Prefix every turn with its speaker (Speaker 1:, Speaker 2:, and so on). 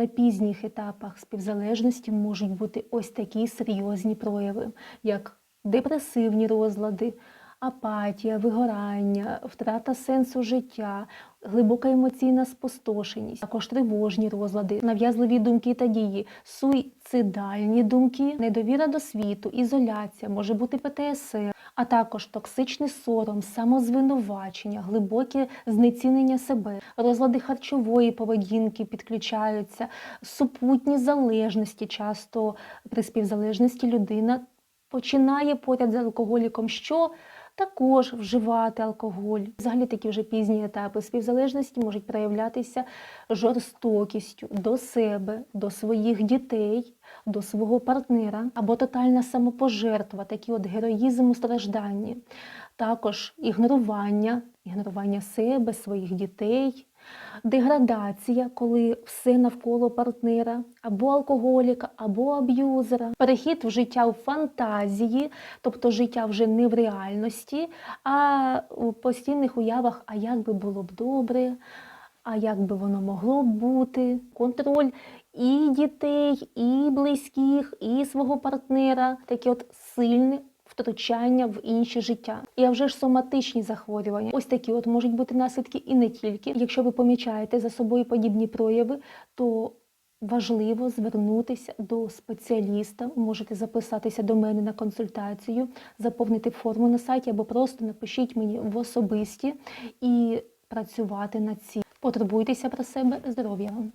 Speaker 1: На пізніх етапах співзалежності можуть бути ось такі серйозні прояви, як депресивні розлади, апатія, вигорання, втрата сенсу життя, глибока емоційна спустошеність, також тривожні розлади, нав'язливі думки та дії, суїцидальні думки, недовіра до світу, ізоляція, може бути ПТСР, а також токсичний сором, самозвинувачення, глибоке знецінення себе, розлади харчової поведінки підключаються, супутні залежності. Часто при співзалежності людина починає поряд з алкоголіком, що також вживати алкоголь. Взагалі такі вже пізні етапи співзалежності можуть проявлятися жорстокістю до себе, до своїх дітей, до свого партнера або тотальна самопожертва, такі от героїзм у стражданні, також ігнорування, ігнорування себе, своїх дітей. Деградація, коли все навколо партнера, або алкоголіка, або аб'юзера, перехід в життя в фантазії, тобто життя вже не в реальності, а у постійних уявах, а як би було б добре, а як би воно могло бути, контроль і дітей, і близьких, і свого партнера, таке от сильне втручання в інше життя. І а вже ж соматичні захворювання. Ось такі от можуть бути наслідки і не тільки. Якщо ви помічаєте за собою подібні прояви, то важливо звернутися до спеціаліста. Можете записатися до мене на консультацію, заповнити форму на сайті або просто напишіть мені в особисті і працювати над цим. Потурбуйтеся про себе, здоров'я!